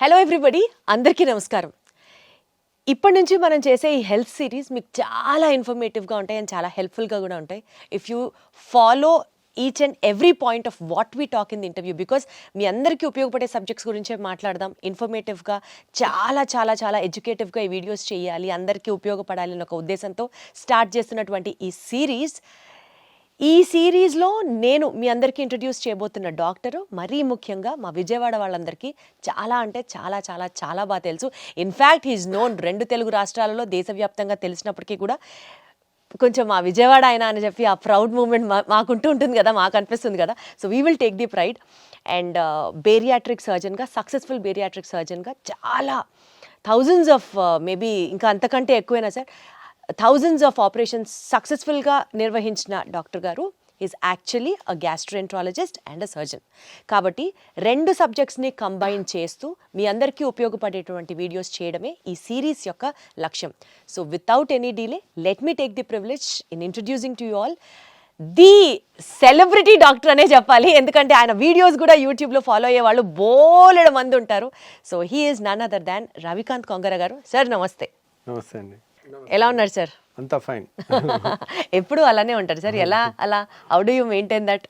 Hello everybody అందరికీ నమస్కారం. ఇప్పటి నుంచి మనం చేసే ఈ హెల్త్ సిరీస్ మీకు చాలా ఇన్ఫర్మేటివ్గా ఉంటాయి అండ్ చాలా హెల్ప్ఫుల్గా కూడా ఉంటాయి. If you follow each and every point of what we talk in the interview because మీ అందరికీ ఉపయోగపడే సబ్జెక్ట్స్ గురించే మాట్లాడదాం. ఇన్ఫర్మేటివ్గా చాలా చాలా చాలా ఎడ్యుకేటివ్గా ఈ వీడియోస్ చేయాలి అందరికీ ఉపయోగపడాలి అనే ఒక ఉద్దేశంతో స్టార్ట్ చేస్తున్నటువంటి ఈ సిరీస్ ఈ సిరీస్లో నేను మీ అందరికీ ఇంట్రడ్యూస్ చేయబోతున్న డాక్టరు మరీ ముఖ్యంగా మా విజయవాడ వాళ్ళందరికీ చాలా అంటే చాలా చాలా చాలా బాగా తెలుసు. ఇన్ఫ్యాక్ట్ హీజ్ నోన్ రెండు తెలుగు రాష్ట్రాలలో దేశవ్యాప్తంగా తెలిసినప్పటికీ కూడా కొంచెం మా విజయవాడ ఆయన అని చెప్పి ఆ ప్రౌడ్ మూమెంట్ మా మాకుంటూ ఉంటుంది కదా మాకు అనిపిస్తుంది కదా. So we will take the pride and bariatric సర్జన్గా successful bariatric సర్జన్గా చాలా థౌజండ్స్ ఆఫ్ మేబీ ఇంకా అంతకంటే ఎక్కువైనా సార్ థౌజండ్స్ ఆఫ్ ఆపరేషన్స్ సక్సెస్ఫుల్గా నిర్వహించిన డాక్టర్ గారు. Is actually a gastroenterologist and a surgeon కాబట్టి రెండు సబ్జెక్ట్స్ని కంబైన్ చేస్తూ మీ అందరికీ ఉపయోగపడేటువంటి వీడియోస్ చేయడమే ఈ సిరీస్ యొక్క లక్ష్యం. So without any delay let me take the privilege in introducing to you all the celebrity doctor అనే చెప్పాలి. ఎందుకంటే ఆయన వీడియోస్ కూడా యూట్యూబ్లో ఫాలో అయ్యే వాళ్ళు బోలెడు మంది ఉంటారు. So he is none other than Ravikanth Kongara గారు. సార్ నమస్తే. నమస్తే అండి. ఎలా ఉన్నారు సార్ అంతా ఫైన్ ఎప్పుడు అలానే ఉంటారు సార్ ఎలా అలా? How do you maintain that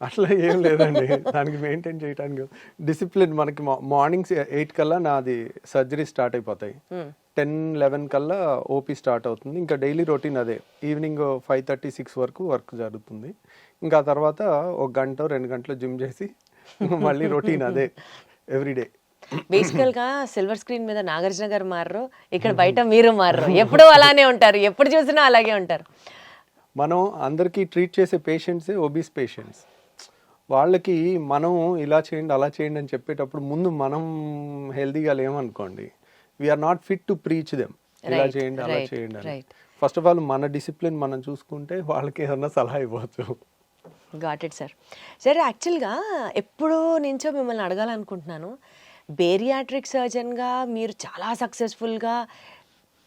అట్లా ఏం లేదండి. దానికి మెయింటైన్ చేయడానికి డిసిప్లిన్ మనకి మార్నింగ్స్ ఎయిట్ కల్లా నాది సర్జరీ స్టార్ట్ అయిపోతాయి. టెన్ లెవెన్ కల్లా ఓపీ స్టార్ట్ అవుతుంది. ఇంకా డైలీ రొటీన్ అదే. ఈవినింగ్ ఫైవ్ థర్టీ సిక్స్ వరకు వర్క్ జరుగుతుంది. ఇంకా తర్వాత ఒక గంట రెండు గంటలు జిమ్ చేసి మళ్ళీ రొటీన్ అదే. ఎవ్రీడే బేసికల్గా సిల్వర్ స్క్రీన్ మీద నాగార్జున గారు మారరు ఇక్కడ బయట మీరు మారరు. ఎప్పుడు అలానే ఉంటారు ఎప్పుడు చూసినా అలాగే ఉంటారు. మనం అందరికీ ట్రీట్ చేసే పేషెంట్స్ ఒబీస్ పేషెంట్స్ వాళ్ళకి మనం ఇలా చేయండి అలా చేయండి అని చెప్పేటప్పుడు ముందు మనం హెల్తీగా లేమనుకోండి we are not fit to preach them ఇలా చేయండి అలా చేయండి అని. ఫస్ట్ ఆఫ్ ఆల్ మన డిసిప్లిన్ మనం చూసుకుంటే వాళ్ళకి ఏదన్నా సలహా ఇవ్వచ్చు. గాట్ ఇట్ సార్ సార్ యాక్చువల్గా ఎప్పుడో నుంచో మిమ్మల్ని అడగాలనుకుంటున్నాను. బేరియాట్రిక్ సర్జన్గా మీరు చాలా సక్సెస్ఫుల్గా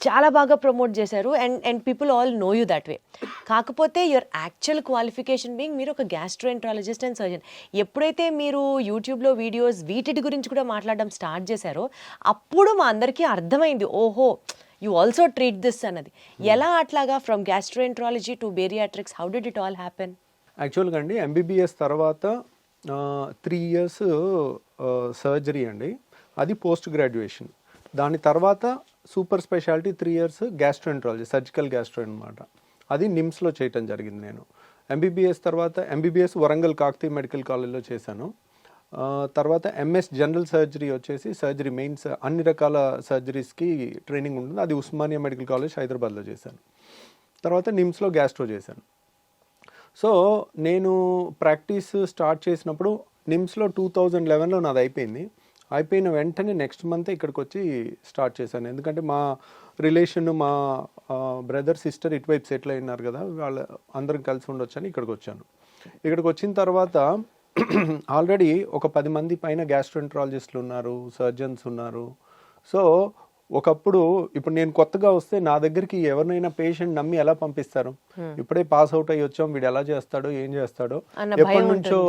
చాలా బాగా ప్రమోట్ చేశారు. And and people all know you that way. కాకపోతే యువర్ యాక్చువల్ క్వాలిఫికేషన్ బీయింగ్ మీరు ఒక గ్యాస్ట్రోఎంట్రాలజిస్ట్ అండ్ సర్జన్. ఎప్పుడైతే మీరు యూట్యూబ్లో వీడియోస్ వీటి గురించి కూడా మాట్లాడడం స్టార్ట్ చేశారో అప్పుడు మా అందరికీ అర్థమైంది ఓహో యూ ఆల్సో ట్రీట్ దిస్ అన్నది. ఎలా అట్లాగా from gastroenterology to bariatrics how did it all happen? యాక్చువల్గా అండి ఎంబీబీఎస్ తర్వాత త్రీ ఇయర్స్ సర్జరీ అండి. అది పోస్ట్ గ్రాడ్యుయేషన్ దాని తర్వాత super speciality three years gastroenterology surgical gastro అనమాట అది నిమ్స్లో చేయటం జరిగింది నేను. ఎంబీబీఎస్ తర్వాత ఎంబీబీఎస్ వరంగల్ కాకతీయ మెడికల్ కాలేజ్లో చేశాను. తర్వాత ఎంఎస్ జనరల్ సర్జరీ వచ్చేసి సర్జరీ మెయిన్స్ అన్ని రకాల సర్జరీస్కి ట్రైనింగ్ ఉంటుంది. అది ఉస్మానియా మెడికల్ కాలేజ్ హైదరాబాద్లో చేశాను. తర్వాత నిమ్స్లో గ్యాస్ట్రో చేశాను. సో నేను ప్రాక్టీస్ స్టార్ట్ చేసినప్పుడు నిమ్స్లో టూ థౌజండ్ లెవెన్లో నాది అయిపోయింది. అయిపోయిన వెంటనే నెక్స్ట్ మంత్ ఇక్కడికి వచ్చి స్టార్ట్ చేశాను. ఎందుకంటే మా రిలేషన్ మా బ్రదర్ సిస్టర్ ఇటువైపు సెటిల్ అయినారు కదా వాళ్ళ అందరం కలిసి ఉండొచ్చని ఇక్కడికి వచ్చాను ఇక్కడికి వచ్చిన తర్వాత ఆల్రెడీ ఒక పది మంది పైన గ్యాస్ట్రోంట్రాలజిస్టులు ఉన్నారు సర్జన్స్ ఉన్నారు. సో ఒకప్పుడు ఇప్పుడు నేను కొత్తగా వస్తే నా దగ్గరికి ఎవరినైనా పేషెంట్ నమ్మి ఎలా పంపిస్తారు? ఇప్పుడే పాస్ అవుట్ అయ్యి వచ్చాం వీడు ఎలా చేస్తాడో ఏం చేస్తాడో. ఎప్పటి నుంచో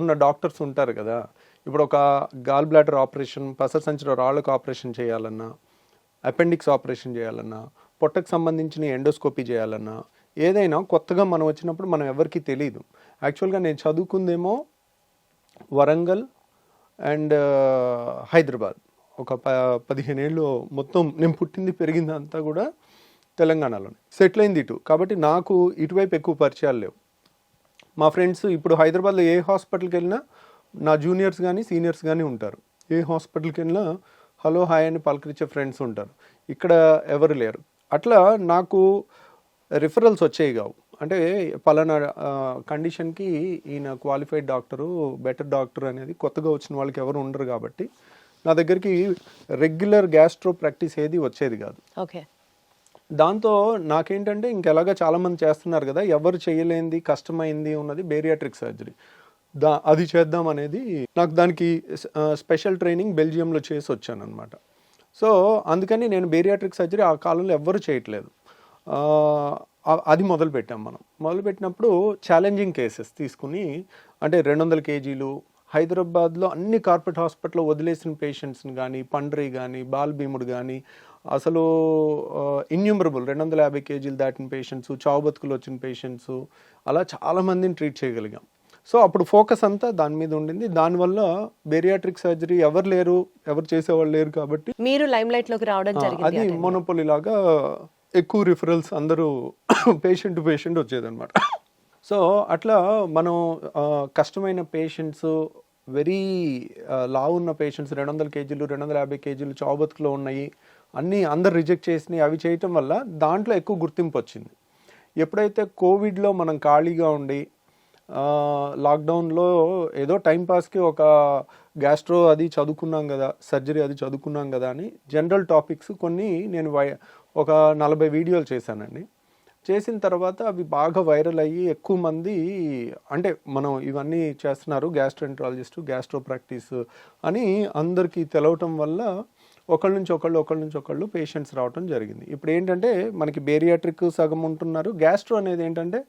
ఉన్న డాక్టర్స్ ఉంటారు కదా. ఇప్పుడు ఒక గాల్ బ్లాడర్ ఆపరేషన్ పసర సంచిలో రాళ్ళకు ఆపరేషన్ చేయాలన్నా అపెండిక్స్ ఆపరేషన్ చేయాలన్నా పొట్టకు సంబంధించిన ఎండోస్కోపీ చేయాలన్నా ఏదైనా కొత్తగా మనం వచ్చినప్పుడు మనం ఎవరికీ తెలియదు యాక్చువల్గా నేను చదువుకుందేమో వరంగల్ అండ్ హైదరాబాద్. ఒక ప పదిహేను ఏళ్ళు మొత్తం నేను పుట్టింది పెరిగింది అంతా కూడా తెలంగాణలోనే. సెటిల్ అయింది ఇటు. కాబట్టి నాకు ఇటువైపు ఎక్కువ పరిచయాలు లేవు. మా ఫ్రెండ్స్ ఇప్పుడు హైదరాబాద్లో ఏ హాస్పిటల్కి వెళ్ళినా నా జూనియర్స్ కానీ సీనియర్స్ కానీ ఉంటారు. ఏ హాస్పిటల్కి వెళ్ళినా హలో హాయ్ అని పలకరించే ఫ్రెండ్స్ ఉంటారు. ఇక్కడ ఎవరు లేరు. అట్లా నాకు రిఫరల్స్ వచ్చేవి కావు. అంటే పలానా కండిషన్కి ఈయన క్వాలిఫైడ్ డాక్టరు బెటర్ డాక్టర్ అనేది కొత్తగా వచ్చిన వాళ్ళకి ఎవరు ఉండరు కాబట్టి నా దగ్గరికి రెగ్యులర్ గ్యాస్ట్రో ప్రాక్టీస్ ఏది వచ్చేది కాదు. ఓకే. దాంతో నాకేంటంటే ఇంకెలాగా చాలామంది చేస్తున్నారు కదా ఎవరు చేయలేంది కష్టమైంది ఉన్నది బేరియాట్రిక్ సర్జరీ దా అది చేద్దాం అనేది నాకు దానికి స్పెషల్ ట్రైనింగ్ బెల్జియంలో చేసి వచ్చాను అనమాట సో అందుకని నేను బేరియాట్రిక్ సర్జరీ ఆ కాలంలో ఎవ్వరు చేయట్లేదు. అది మొదలు పెట్టాం మనం. మొదలు పెట్టినప్పుడు ఛాలెంజింగ్ కేసెస్ తీసుకుని అంటే రెండు వందల కేజీలు హైదరాబాద్లో అన్ని కార్పొరేట్ హాస్పిటల్లో వదిలేసిన పేషెంట్స్ని కానీ పండ్రి కానీ బాల్భీముడు కానీ అసలు ఇన్యూమరబుల్ రెండు వందల యాభై కేజీలు దాటిన పేషెంట్స్ చావు బతుకులు వచ్చిన పేషెంట్స్ అలా చాలా మందిని ట్రీట్ చేయగలిగాం. సో అప్పుడు ఫోకస్ అంతా దాని మీద ఉండింది. దానివల్ల బేరియాట్రిక్ సర్జరీ ఎవరు లేరు ఎవరు చేసేవాళ్ళు లేరు కాబట్టి మీరు లైమ్ లైట్లోకి రావడం అది. మోనోపోలి లాగా ఎక్కువ రిఫరల్స్ అందరూ పేషెంట్ టు పేషెంట్ వచ్చేదన్నమాట. సో అట్లా మనం కష్టమైన పేషెంట్స్ వెరీ లావు ఉన్న పేషెంట్స్ రెండు వందల కేజీలు రెండు వందల యాభై కేజీలు చావుబతుకులో ఉన్నాయి. అన్నీ అందరు రిజెక్ట్ చేసినాయి. అవి చేయటం వల్ల దాంట్లో ఎక్కువ గుర్తింపు వచ్చింది. ఎప్పుడైతే కోవిడ్లో మనం ఖాళీగా ఉండి లాక్డౌన్లో ఏదో టైంపాస్కి ఒక గ్యాస్ట్రో అది చదువుకున్నాం కదా సర్జరీ అది చదువుకున్నాం కదా అని జనరల్ టాపిక్స్ కొన్ని నేను వై ఒక నలభై వీడియోలు చేశానండి. చేసిన తర్వాత అవి బాగా వైరల్ అయ్యి ఎక్కువ మంది అంటే మనం ఇవన్నీ చేస్తున్నారు గ్యాస్ట్రోఎంట్రాలజిస్ట్ గ్యాస్ట్రో ప్రాక్టీస్ అని అందరికీ తెలవటం వల్ల ఒకళ్ళ నుంచి ఒకళ్ళు ఒకళ్ళ నుంచి ఒకళ్ళు పేషెంట్స్ రావటం జరిగింది. ఇప్పుడు ఏంటంటే మనకి బేరియాట్రిక్ సగం ఉంటున్నారు. గ్యాస్ట్రో అనేది ఏంటంటే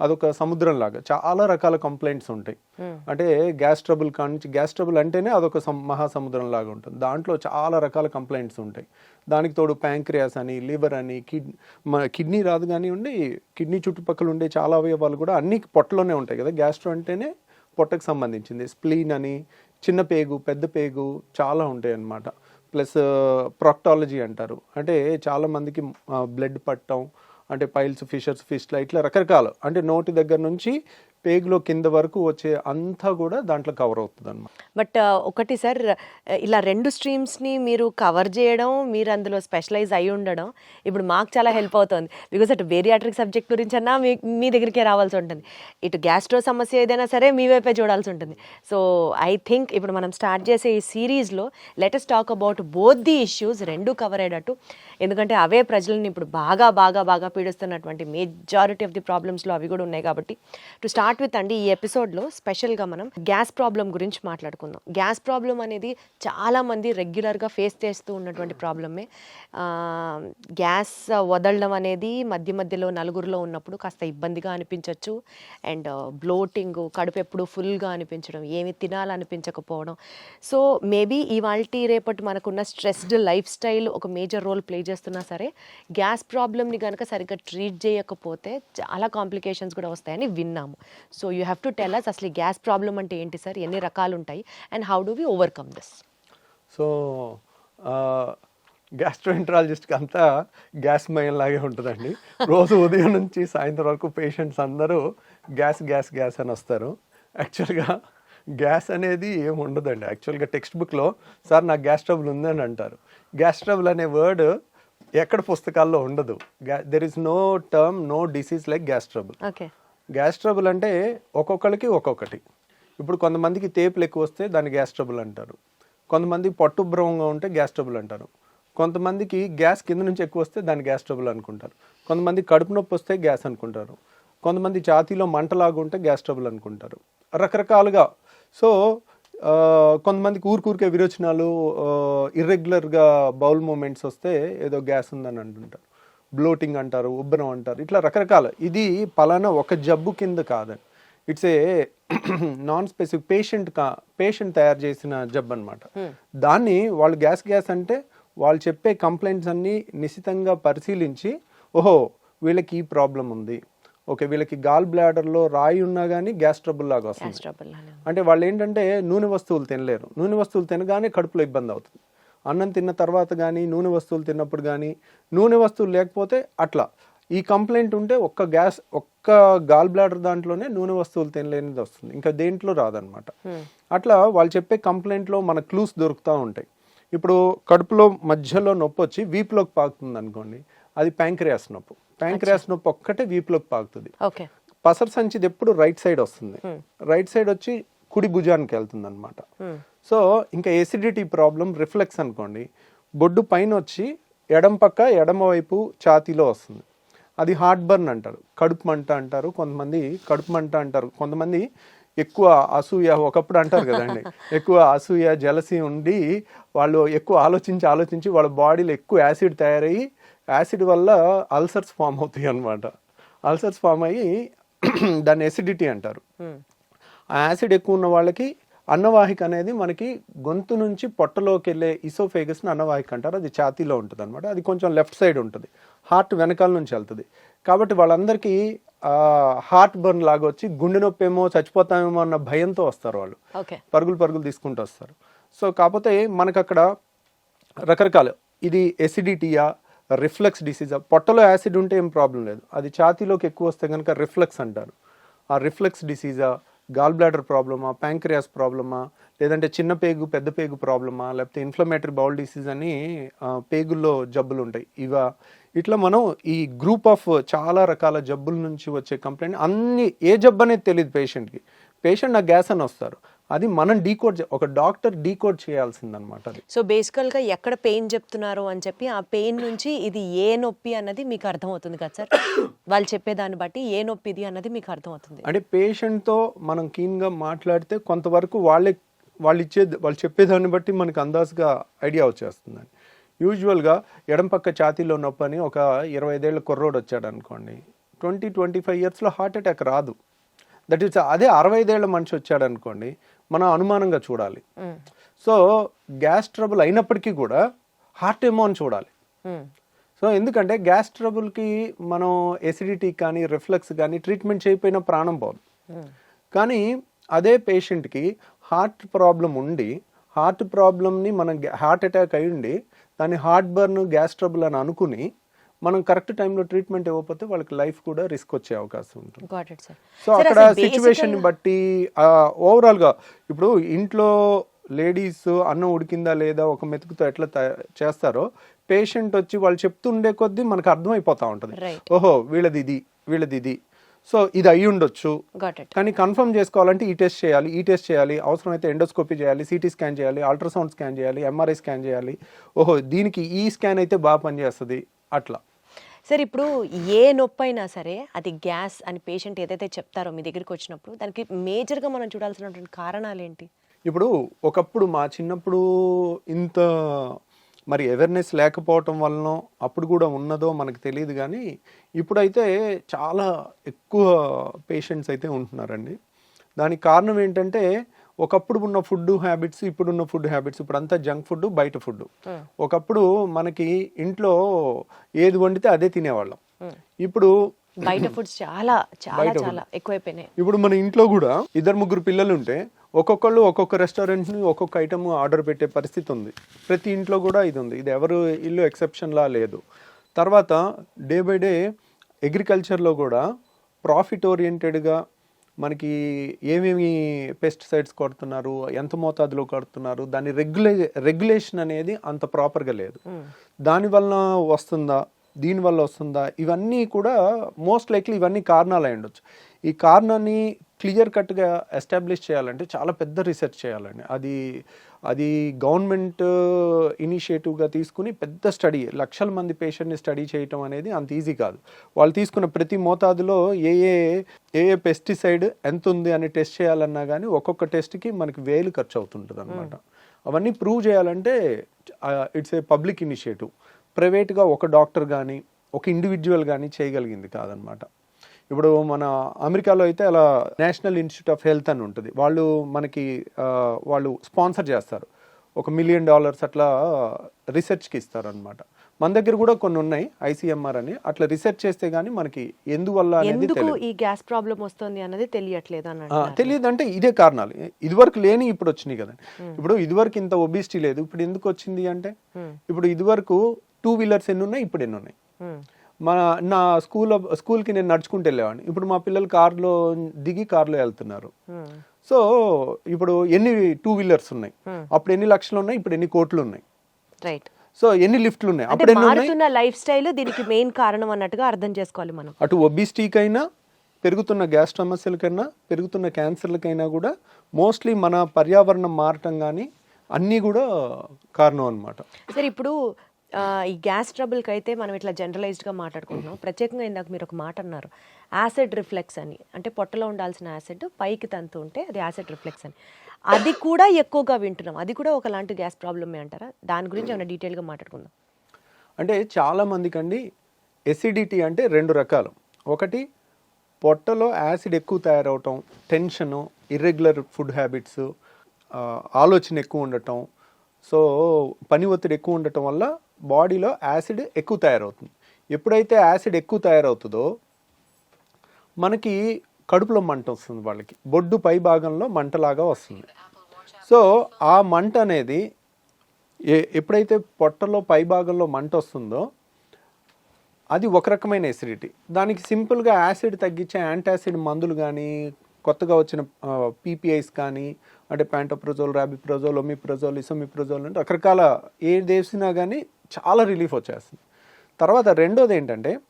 అదొక సముద్రం లాగా చాలా రకాల కంప్లైంట్స్ ఉంటాయి. అంటే గ్యాస్ ట్రబుల్ కానించి గ్యాస్ ట్రబుల్ అంటేనే అదొక మహాసముద్రం లాగా ఉంటుంది. దాంట్లో చాలా రకాల కంప్లైంట్స్ ఉంటాయి. దానికి తోడు ప్యాంక్రియాస్ అని లివర్ అని కిడ్ కిడ్నీ రాదు కానివ్వండి కిడ్నీ చుట్టుపక్కల ఉండే చాలా అవయవాలు కూడా అన్ని పొట్టలోనే ఉంటాయి కదా. గ్యాస్ట్రో అంటేనే పొట్టకు సంబంధించింది. స్ప్లీన్ అని చిన్న పేగు పెద్ద పేగు చాలా ఉంటాయి అన్నమాట ప్లస్ ప్రాక్టాలజీ అంటారు. అంటే చాలా మందికి బ్లడ్ పట్టడం అంటే పైల్స్ ఫిషర్స్ ఫిష్లా ఇట్లా రకరకాలు. అంటే నోటి దగ్గర నుంచి పేగులో కింద వరకు వచ్చే అంతా కూడా దాంట్లో కవర్ అవుతుంది అనమాట బట్ uh, ఒకటి సార్ uh, ఇలా రెండు స్ట్రీమ్స్ని మీరు కవర్ చేయడం మీరు అందులో స్పెషలైజ్ అయి ఉండడం ఇప్పుడు మాకు చాలా హెల్ప్ అవుతుంది. బికాస్ అటు బేరియాట్రిక్ సబ్జెక్ట్ గురించి అన్నా మీ మీ దగ్గరికే రావాల్సి ఉంటుంది. ఇటు గ్యాస్ట్రో సమస్య ఏదైనా సరే మీ వైపే చూడాల్సి ఉంటుంది. సో ఐ థింక్ ఇప్పుడు మనం స్టార్ట్ చేసే ఈ సిరీస్లో latest talk about both the issues రెండు కవర్ అయ్యేటట్టు. ఎందుకంటే అవే ప్రజలను ఇప్పుడు బాగా బాగా బాగా పీడిస్తున్నటువంటి మేజారిటీ ఆఫ్ ది ప్రాబ్లమ్స్లో అవి కూడా ఉన్నాయి కాబట్టి టు స్టార్ట్ విత్ అండి ఈ ఎపిసోడ్లో స్పెషల్గా మనం గ్యాస్ ప్రాబ్లం గురించి మాట్లాడుకుందాం. గ్యాస్ ప్రాబ్లం అనేది చాలామంది రెగ్యులర్గా ఫేస్ చేస్తూ ఉన్నటువంటి ప్రాబ్లమే. గ్యాస్ వదలడం అనేది మధ్య మధ్యలో నలుగురిలో ఉన్నప్పుడు కాస్త ఇబ్బందిగా అనిపించవచ్చు అండ్ బ్లోటింగ్ కడుపు ఎప్పుడు ఫుల్గా అనిపించడం ఏమి తినాలనిపించకపోవడం. సో మేబీ ఇవాళ రేపటి మనకున్న స్ట్రెస్డ్ లైఫ్ స్టైల్ ఒక మేజర్ రోల్ ప్లే చేస్తున్నా సరే గ్యాస్ ప్రాబ్లమ్ని కనుక సరిగ్గా ట్రీట్ చేయకపోతే చాలా కాంప్లికేషన్స్ కూడా వస్తాయని విన్నాము. So you have to tell us అసలు గ్యాస్ ప్రాబ్లం అంటే ఏంటి సార్? ఎన్ని రకాలు ఉంటాయి and how do we overcome this so గ్యాస్ట్రోఎంట్రాలజిస్ట్కి అంతా గ్యాస్ మయం లాగే ఉంటుందండి. రోజు ఉదయం నుంచి సాయంత్రం వరకు పేషెంట్స్ అందరూ గ్యాస్ గ్యాస్ గ్యాస్ అని వస్తారు. యాక్చువల్గా గ్యాస్ అనేది ఏమి ఉండదండి. యాక్చువల్గా టెక్స్ట్ బుక్లో సార్ నాకు గ్యాస్ ట్రబుల్ ఉందని అంటారు. గ్యాస్ ట్రబుల్ అనే వర్డ్ ఎక్కడ పుస్తకాల్లో ఉండదు. There is no term no disease like gas trouble. Okay. Gas trouble అంటే ఒక్కొక్కరికి ఒక్కొక్కటి. ఇప్పుడు కొంతమందికి తేపులు ఎక్కువ వస్తే దాన్ని గ్యాస్ ట్రబుల్ అంటారు. కొంతమంది పట్టుభ్రమంగా ఉంటే గ్యాస్ ట్రబుల్ అంటారు. కొంతమందికి గ్యాస్ కింద నుంచి ఎక్కువ వస్తే దాన్ని గ్యాస్ ట్రబుల్ అనుకుంటారు. కొంతమంది కడుపు నొప్పి వస్తే గ్యాస్ అనుకుంటారు. కొంతమంది ఛాతీలో మంటలాగా ఉంటే గ్యాస్ ట్రబుల్ అనుకుంటారు. రకరకాలుగా. సో కొంతమందికి ఊరికూరికే విరోచనాలు ఇర్రెగ్యులర్గా బౌల్ మూమెంట్స్ వస్తే ఏదో గ్యాస్ ఉందని అంటుంటారు. బ్లోటింగ్ అంటారు ఉబ్బరం అంటారు ఇట్లా రకరకాల. ఇది పలానా ఒక జబ్బు కింద కాదండి it's a non specific patient కా పేషెంట్ తయారు చేసిన జబ్బు అనమాట దాన్ని వాళ్ళు గ్యాస్ గ్యాస్ అంటే వాళ్ళు చెప్పే కంప్లైంట్స్ అన్నీ నిశితంగా పరిశీలించి ఓహో వీళ్ళకి ఈ ప్రాబ్లం ఉంది. ఓకే వీళ్ళకి గాల్ బ్లాడర్లో రాయి ఉన్నా కానీ గ్యాస్ ట్రబుల్ లాగా వస్తుంది. అంటే వాళ్ళు ఏంటంటే నూనె వస్తువులు తినలేరు. నూనె వస్తువులు తినగానే కడుపులో ఇబ్బంది అవుతుంది. అన్నం తిన్న తర్వాత కానీ నూనె వస్తువులు తిన్నప్పుడు కానీ నూనె వస్తువులు లేకపోతే అట్లా. ఈ కంప్లైంట్ ఉంటే ఒక్క గ్యాస్ ఒక్క గాల్ బ్లాడర్ దాంట్లోనే నూనె వస్తువులు తినలేనిది వస్తుంది. ఇంకా దేంట్లో రాదనమాట అట్లా వాళ్ళు చెప్పే కంప్లైంట్లో మన క్లూస్ దొరుకుతూ ఉంటాయి. ఇప్పుడు కడుపులో మధ్యలో నొప్పి వచ్చి వీపులోకి పాకుతుంది అనుకోండి అది ప్యాంక్రియాస్ నొప్పి. ప్యాంక్రియాస్ నొప్పి ఒక్కటే వీపులోకి పాకుతుంది. ఓకే. పసర్ సంచిది ఎప్పుడు రైట్ సైడ్ వస్తుంది. రైట్ సైడ్ వచ్చి కుడి భుజానికి వెళ్తుంది అనమాట సో ఇంకా ఎసిడిటీ ప్రాబ్లం రిఫ్లెక్స్ అనుకోండి బొడ్డు పైన వచ్చి ఎడం పక్క ఎడమ వైపు ఛాతీలో వస్తుంది. అది హార్ట్ బర్న్ అంటారు. కడుపు మంట అంటారు. కొంతమంది కడుపు మంట అంటారు. కొంతమంది ఎక్కువ అసూయ ఒకప్పుడు అంటారు కదండి. ఎక్కువ అసూయ జలసి ఉండి వాళ్ళు ఎక్కువ ఆలోచించి ఆలోచించి వాళ్ళ బాడీలో ఎక్కువ యాసిడ్ తయారయ్యి యాసిడ్ వల్ల అల్సర్స్ ఫామ్ అవుతాయి అన్నమాట. అల్సర్స్ ఫామ్ అయ్యి దాన్ని ఎసిడిటీ అంటారు. ఆ యాసిడ్ ఎక్కువ ఉన్న వాళ్ళకి అన్నవాహిక అనేది మనకి గొంతు నుంచి పొట్టలోకి వెళ్ళే ఇసోఫేగస్ని అన్నవాహిక అంటారు. అది ఛాతీలో ఉంటుంది అనమాట అది కొంచెం లెఫ్ట్ సైడ్ ఉంటుంది. హార్ట్ వెనకాల నుంచి వెళ్తుంది. కాబట్టి వాళ్ళందరికీ హార్ట్ బర్న్ లాగా వచ్చి గుండె నొప్పి ఏమో చచ్చిపోతామేమో అన్న భయంతో వస్తారు వాళ్ళు. పరుగులు పరుగులు తీసుకుంటూ వస్తారు. సో కాకపోతే మనకు అక్కడ రకరకాలు. ఇది ఎసిడిటీయా రిఫ్లెక్స్ డిసీజా పొట్టలో యాసిడ్ ఉంటే ఏం ప్రాబ్లం లేదు. అది ఛాతీలోకి ఎక్కువ వస్తే కనుక రిఫ్లెక్స్ అంటారు. ఆ రిఫ్లెక్స్ డిసీజా గాల్ బ్లాడర్ ప్రాబ్లమా ప్యాంక్రియాస్ ప్రాబ్లమా లేదంటే చిన్న పేగు పెద్ద పేగు ప్రాబ్లమా లేకపోతే ఇన్ఫ్లమేటరీ బౌల్ డిసీజ్ అని పేగుల్లో జబ్బులు ఉంటాయి. ఇవా ఇట్లా మనం ఈ గ్రూప్ ఆఫ్ చాలా రకాల జబ్బుల నుంచి వచ్చే కంప్లైంట్ అన్ని ఏ జబ్బు అనేది తెలియదు పేషెంట్కి పేషెంట్ నాకు గ్యాస్ అని వస్తారు. అది మనం డీకోడ్ ఒక డాక్టర్ డీకోడ్ చేయాల్సిందనమాట అది. సో బేసికల్గా ఎక్కడ పెయిన్ చెప్తున్నారు అని చెప్పి ఆ పెయిన్ నుంచి ఇది ఏ నొప్పి అన్నది మీకు అర్థమవుతుంది కదా సార్? వాళ్ళు చెప్పేదాన్ని బట్టి ఏ నొప్పి ఇది అన్నది మీకు అర్థమవుతుంది. అంటే పేషెంట్తో మనం కీన్గా మాట్లాడితే కొంతవరకు వాళ్ళే వాళ్ళు ఇచ్చే వాళ్ళు చెప్పేదాన్ని బట్టి మనకు అందాజుగా ఐడియా వచ్చేస్తుందండి. యూజువల్గా ఎడం పక్క ఛాతీలో నొప్పి అని ఒక ఇరవై ఐదేళ్ళ కుర్రోడు వచ్చాడు అనుకోండి. ట్వంటీ ట్వంటీ ఫైవ్ ఇయర్స్లో హార్ట్ అటాక్ రాదు. దట్ ఈస్ అదే అరవై ఐదేళ్ళ మనిషి వచ్చాడు అనుకోండి. మనం అనుమానంగా చూడాలి. సో గ్యాస్ ట్రబుల్ అయినప్పటికీ కూడా హార్ట్ ఏమో అని చూడాలి. సో ఎందుకంటే గ్యాస్ ట్రబుల్కి మనం ఎసిడిటీ కానీ రిఫ్లెక్స్ కానీ ట్రీట్మెంట్ చేయకపోయినా ప్రాణం పోదు. కానీ అదే పేషెంట్కి హార్ట్ ప్రాబ్లం ఉండి హార్ట్ ప్రాబ్లమ్ని మనం హార్ట్ అటాక్ అయి ఉండి దాన్ని హార్ట్ బర్న్ గ్యాస్ ట్రబుల్ అని అనుకుని మనం కరెక్ట్ టైంలో ట్రీట్మెంట్ ఇవ్వకపోతే వాళ్ళకి లైఫ్ కూడా రిస్క్ వచ్చే అవకాశం ఉంటుంది. సో అక్కడ సిచ్యువేషన్ బట్టి ఓవరాల్గా ఇప్పుడు ఇంట్లో లేడీస్ అన్నం ఉడికిందా లేదా ఒక మెతుకుతో ఎట్లా చేస్తారో పేషెంట్ వచ్చి వాళ్ళు చెప్తుండే కొద్దీ మనకు అర్థమైపోతా ఉంటుంది. ఓహో వీళ్ళది ఇది వీళ్ళది ఇది. సో ఇది అయి ఉండొచ్చు. కానీ కన్ఫర్మ్ చేసుకోవాలంటే ఈ టెస్ట్ చేయాలి ఈ టెస్ట్ చేయాలి అవసరమైతే ఎండోస్కోపీ చేయాలి సిటీ స్కాన్ చేయాలి అల్ట్రాసౌండ్ స్కాన్ చేయాలి ఎంఆర్ఐ స్కాన్ చేయాలి. ఓహో దీనికి ఈ స్కాన్ అయితే బాగా పనిచేస్తుంది. అట్లా. సార్ ఇప్పుడు ఏ నొప్పి అయినా సరే అది గ్యాస్ అని పేషెంట్ ఏదైతే చెప్తారో మీ దగ్గరికి వచ్చినప్పుడు దానికి మేజర్గా మనం చూడాల్సినటువంటి కారణాలు ఏంటి ఇప్పుడు ఒకప్పుడు మా చిన్నప్పుడు ఇంత మరి అవేర్నెస్ లేకపోవటం వలన అప్పుడు కూడా ఉన్నదో మనకు తెలియదు కానీ ఇప్పుడైతే చాలా ఎక్కువ పేషెంట్స్ అయితే ఉంటున్నారండి. దానికి కారణం ఏంటంటే ఒకప్పుడు ఉన్న ఫుడ్ హ్యాబిట్స్ ఇప్పుడున్న ఫుడ్ హ్యాబిట్స్ ఇప్పుడు అంతా జంక్ ఫుడ్ బయట ఫుడ్. ఒకప్పుడు మనకి ఇంట్లో ఏది వండితే అదే తినేవాళ్ళం. ఇప్పుడు బయట ఫుడ్స్ చాలా చాలా చాలా ఎక్కువైపోయినాయి. ఇప్పుడు మన ఇంట్లో కూడా ఇద్దరు ముగ్గురు పిల్లలు ఉంటే ఒక్కొక్కళ్ళు ఒక్కొక్క రెస్టారెంట్ని ఒక్కొక్క ఐటమ్ ఆర్డర్ పెట్టే పరిస్థితి ఉంది. ప్రతి ఇంట్లో కూడా ఇది ఉంది. ఇది ఎవరు ఇల్లు exception లా లేదు. తర్వాత డే బై డే అగ్రికల్చర్లో కూడా ప్రాఫిట్ ఓరియంటెడ్గా మనకి ఏమేమి పెస్టిసైడ్స్ కొడుతున్నారు ఎంత మోతాదులో కొడుతున్నారు దాని రెగ్యులే రెగ్యులేషన్ అనేది అంత ప్రాపర్గా లేదు. దానివల్ల వస్తుందా దీనివల్ల వస్తుందా ఇవన్నీ కూడా మోస్ట్ లైక్లీ ఇవన్నీ కారణాలు అయి ఉండొచ్చు. ఈ కారణాన్ని క్లియర్ కట్గా ఎస్టాబ్లిష్ చేయాలంటే చాలా పెద్ద రీసెర్చ్ చేయాలండి. అది అది గవర్నమెంట్ ఇనిషియేటివ్గా తీసుకుని పెద్ద స్టడీ లక్షల మంది పేషెంట్ని స్టడీ చేయటం అనేది అంత ఈజీ కాదు. వాళ్ళు తీసుకున్న ప్రతి మోతాదులో ఏ ఏ ఏ ఏ పెస్టిసైడ్ ఎంత ఉంది అని టెస్ట్ చేయాలన్నా కానీ ఒక్కొక్క టెస్ట్కి మనకి వేలు ఖర్చు అవుతుంటుంది అనమాట అవన్నీ ప్రూవ్ చేయాలంటే ఇట్స్ ఏ పబ్లిక్ ఇనిషియేటివ్. ప్రైవేట్గా ఒక డాక్టర్ కానీ ఒక ఇండివిజువల్ కానీ చేయగలిగింది కాదనమాట ఇప్పుడు మన అమెరికాలో అయితే అలా నేషనల్ ఇన్స్టిట్యూట్ ఆఫ్ హెల్త్ అని ఉంటుంది. వాళ్ళు మనకి వాళ్ళు స్పాన్సర్ చేస్తారు. ఒక మిలియన్ డాలర్స్ అట్లా రీసెర్చ్కి ఇస్తారు అనమాట మన దగ్గర కూడా కొన్ని ఉన్నాయి ఐసీఎంఆర్ అని. అట్లా రీసెర్చ్ చేస్తే గానీ మనకి ఎందువల్ల అనేది ఈ గ్యాస్ ప్రాబ్లం వస్తుంది అన్నది తెలియట్లేదు తెలియదు. అంటే ఇదే కారణాలు. ఇదివరకు లేని ఇప్పుడు వచ్చినాయి కదండి. ఇప్పుడు ఇదివరకు ఇంత ఒబిసిటీ లేదు. ఇప్పుడు ఎందుకు వచ్చింది అంటే ఇప్పుడు ఇదివరకు టూ వీలర్స్ ఎన్ని ఉన్నాయి ఇప్పుడు ఎన్ని ఉన్నాయి? మన నా స్కూల్ స్కూల్కి నేను నడుచుకుంటూ వెళ్ళేవాడిని. ఇప్పుడు మా పిల్లలు కార్లో దిగి కార్లో వెళ్తున్నారు. సో ఇప్పుడు ఎన్ని టూ వీలర్స్ ఉన్నాయి? అప్పుడు ఎన్ని లక్షలు ఉన్నాయి? ఇప్పుడు ఎన్ని కోట్లు ఉన్నాయి? రైట్ సో ఎన్ని లిఫ్ట్లు ఉన్నాయి? అప్పుడు మారుతున్న లైఫ్ స్టైల్ దీనికి మెయిన్ కారణం అన్నట్టుగా అర్థం చేసుకోవాలి మనం. అటు ఒబిసిటీకైనా పెరుగుతున్న గ్యాస్ సమస్యలకైనా పెరుగుతున్న క్యాన్సర్లకైనా కూడా మోస్ట్లీ మన పర్యావరణం మారటం కానీ అన్నీ కూడా కారణం అన్నమాట. సరే ఇప్పుడు ఈ గ్యాస్ ట్రబుల్కి అయితే మనం ఇట్లా జనరలైజ్డ్గా మాట్లాడుకుంటున్నాం. ప్రత్యేకంగా ఇందాక మీరు ఒక మాట అన్నారు. యాసిడ్ రిఫ్లెక్స్ అని. అంటే పొట్టలో ఉండాల్సిన యాసిడ్ పైకి తంతు ఉంటే అది యాసిడ్ రిఫ్లెక్స్ అని. అది కూడా ఎక్కువగా వింటున్నాం. అది కూడా ఒకలాంటి గ్యాస్ ప్రాబ్లమే అంటారా? దాని గురించి ఏమైనా డీటెయిల్గా మాట్లాడుకుందాం. అంటే చాలా మందికి అండి ఎసిడిటీ అంటే రెండు రకాలు. ఒకటి పొట్టలో యాసిడ్ ఎక్కువ తయారవటం టెన్షను ఇర్రెగ్యులర్ ఫుడ్ హ్యాబిట్స్ ఆలోచన ఎక్కువ ఉండటం. సో పని ఒత్తిడి ఎక్కువ ఉండటం వల్ల బాడీలో యాసిడ్ ఎక్కువ తయారవుతుంది. ఎప్పుడైతే యాసిడ్ ఎక్కువ తయారవుతుందో మనకి కడుపులో మంట వస్తుంది వాళ్ళకి. బొడ్డు పై భాగంలో మంటలాగా వస్తుంది. సో ఆ మంట అనేది ఏ- ఎప్పుడైతే పొట్టలో పై భాగంలో మంట వస్తుందో అది ఒక రకమైన ఎసిడిటీ దానికి సింపుల్గా యాసిడ్ తగ్గించే యాంటాసిడ్ మందులు కానీ కొత్తగా వచ్చిన పీపీఐస్ కానీ అంటే ప్యాంటోప్రజోల్ రాబిప్రజోల్ ఒమిప్రజోల్ ఇసోమిప్రజోల్ అంటే రకరకాల ఏ వేసినా కానీ చాలా రిలీఫ్ వచ్చేస్తుంది. తర్వాత రెండోది ఏంటంటే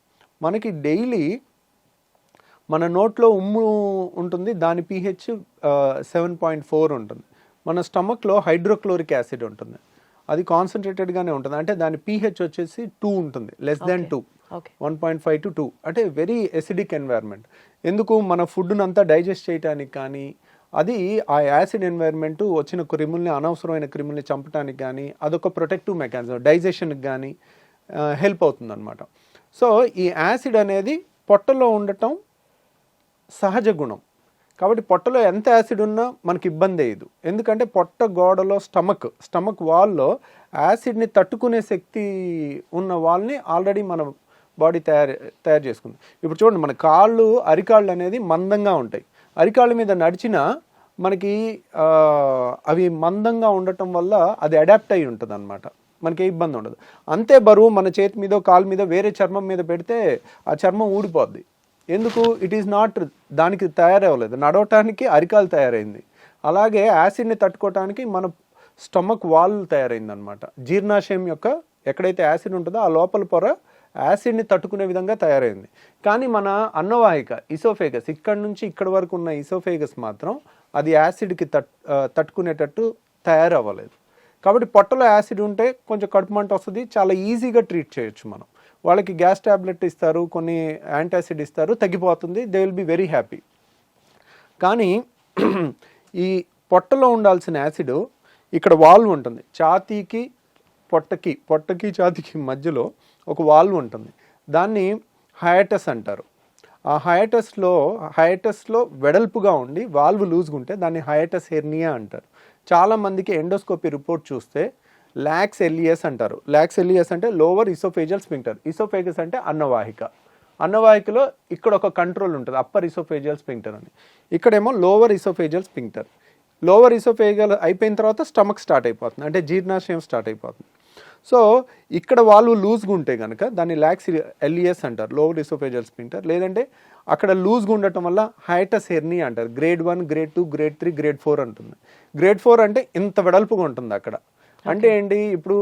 మనకి డైలీ మన నోట్లో ఉమ్ము ఉంటుంది దాని పీహెచ్ సెవెన్ పాయింట్ ఫోర్ ఉంటుంది. మన స్టమక్లో హైడ్రోక్లోరిక్ యాసిడ్ ఉంటుంది. అది కాన్సన్ట్రేటెడ్గానే ఉంటుంది. అంటే దాని పీహెచ్ వచ్చేసి టూ ఉంటుంది less than two. One point five to two. అంటే వెరీ ఎసిడిక్ ఎన్వైర్న్మెంట్. ఎందుకు? మన ఫుడ్ని అంతా డైజెస్ట్ చేయడానికి కానీ అది ఆ యాసిడ్ ఎన్వైర్న్మెంట్ వచ్చిన క్రిముల్ని అనవసరమైన క్రిముల్ని చంపడానికి కానీ అదొక ప్రొటెక్టివ్ మెకానిజం డైజెషన్కి కానీ హెల్ప్ అవుతుందన్నమాట. సో ఈ యాసిడ్ అనేది పొట్టలో ఉండటం సహజ గుణం. కాబట్టి పొట్టలో ఎంత యాసిడ్ ఉన్నా మనకి ఇబ్బంది అయ్యదు. ఎందుకంటే పొట్ట గోడలో స్టమక్ స్టమక్ వాల్లో యాసిడ్ని తట్టుకునే శక్తి ఉన్న వాల్ని ఆల్రెడీ మన బాడీ తయారు తయారు చేసుకుంది. ఇప్పుడు చూడండి మన కాళ్ళు అరికాళ్ళు అనేది మందంగా ఉంటాయి. అరికాళ్ళ మీద నడిచినా మనకి అవి మందంగా ఉండటం వల్ల అది అడాప్ట్ అయి ఉంటుంది అనమాట మనకి ఏ ఇబ్బంది ఉండదు. అంతే బరువు మన చేతి మీద కాలు మీద వేరే చర్మం మీద పెడితే ఆ చర్మం ఊడిపోద్ది. ఎందుకు? ఇట్ ఈస్ నాట్ దానికి తయారవ్వలేదు. నడవటానికి అరికాలు తయారైంది. అలాగే యాసిడ్ని తట్టుకోవటానికి మన స్టమక్ వాల్ తయారైంది అనమాట జీర్ణాశయం యొక్క ఎక్కడైతే యాసిడ్ ఉంటుందో ఆ లోపల పొర యాసిడ్ని తట్టుకునే విధంగా తయారైంది. కానీ మన అన్నవాహిక ఇసోఫేగస్ ఇక్కడ నుంచి ఇక్కడ వరకు ఉన్న ఇసోఫేగస్ మాత్రం అది యాసిడ్కి తట్ తట్టుకునేటట్టు తయారవ్వలేదు. కాబట్టి పొట్టలో యాసిడ్ ఉంటే కొంచెం కడుపు మంట వస్తుంది చాలా ఈజీగా ట్రీట్ చేయొచ్చు మనం. వాళ్ళకి గ్యాస్ ట్యాబ్లెట్ ఇస్తారు కొన్ని యాంటాసిడ్ ఇస్తారు తగ్గిపోతుంది they will be very happy. కానీ ఈ పొట్టలో ఉండాల్సిన యాసిడ్ ఇక్కడ వాల్వ్ ఉంటుంది. ఛాతీకి పొట్టకి పొట్టకి ఛాతీకి మధ్యలో ఒక వాల్వ్ ఉంటుంది. దాన్ని హయాటస్ అంటారు. ఆ హయాటస్లో హయాటస్లో వెడల్పుగా ఉండి వాల్వ్ లూజ్గా ఉంటే దాన్ని హయాటస్ హెర్నియా అంటారు. చాలామందికి ఎండోస్కోపీ రిపోర్ట్ చూస్తే లాక్స్ ఎల్ఈఎస్ అంటారు. లాక్స్ ఎల్ఈఎస్ అంటే లోవర్ ఇసోఫేజల్ స్పింక్టర్. ఇసోఫేగస్ అంటే అన్నవాహిక. అన్నవాహికలో ఇక్కడ ఒక కంట్రోల్ ఉంటుంది అప్పర్ ఇసోఫేజియల్ స్పింక్టర్ అని. ఇక్కడేమో lower oesophageal sphincter. Lower oesophageal అయిపోయిన తర్వాత స్టమక్ స్టార్ట్ అయిపోతుంది అంటే జీర్ణాశయం స్టార్ట్ అయిపోతుంది. సో ఇక్కడ వాళ్ళు లూజ్గా ఉంటే కనుక దాన్ని లాక్స్ ఎల్ఈఎస్ అంటారు లోవర్ ఇసోఫేజియల్ స్పింక్టర్ లేదంటే అక్కడ లూజ్గా ఉండటం వల్ల హైటస్ హెర్నీ అంటారు. Grade one grade two grade three grade four అంటుంది. గ్రేడ్ ఫోర్ అంటే ఇంత వెడల్పుగా ఉంటుంది అక్కడ. అంటే ఏంటి? ఇప్పుడు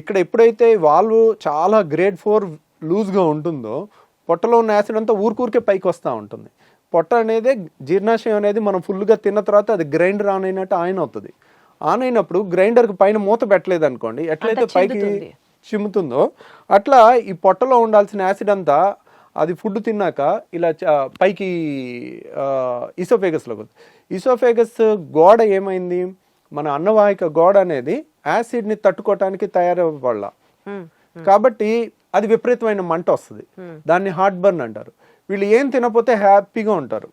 ఇక్కడ ఎప్పుడైతే వాల్వ్ చాలా గ్రేడ్ ఫోర్ లూజ్గా ఉంటుందో పొట్టలో ఉన్న యాసిడ్ అంతా ఊరికూరికే పైకి వస్తూ ఉంటుంది. పొట్ట అనేది జీర్ణాశయం అనేది మనం ఫుల్గా తిన్న తర్వాత అది గ్రైండర్ ఆన్ అయినట్టు ఆన్ అవుతుంది. ఆన్ అయినప్పుడు గ్రైండర్కి పైన మూత పెట్టలేదు అనుకోండి ఎట్లయితే పైకి. చిమ్ముతుందో. అట్లా ఈ పొట్టలో ఉండాల్సిన యాసిడ్ అంతా అది ఫుడ్ తిన్నాక ఇలా పైకి ఇసోఫేగస్లోకి ఇసోఫేగస్ గోడ ఏమైంది? మన అన్నవాహిక గోడ అనేది యాసిడ్ని తట్టుకోవటానికి తయారవ్వాల కాబట్టి అది విపరీతమైన మంట వస్తుంది. దాన్ని హార్ట్ బర్న్ అంటారు. వీళ్ళు ఏం తినకపోతే హ్యాపీగా ఉంటారు.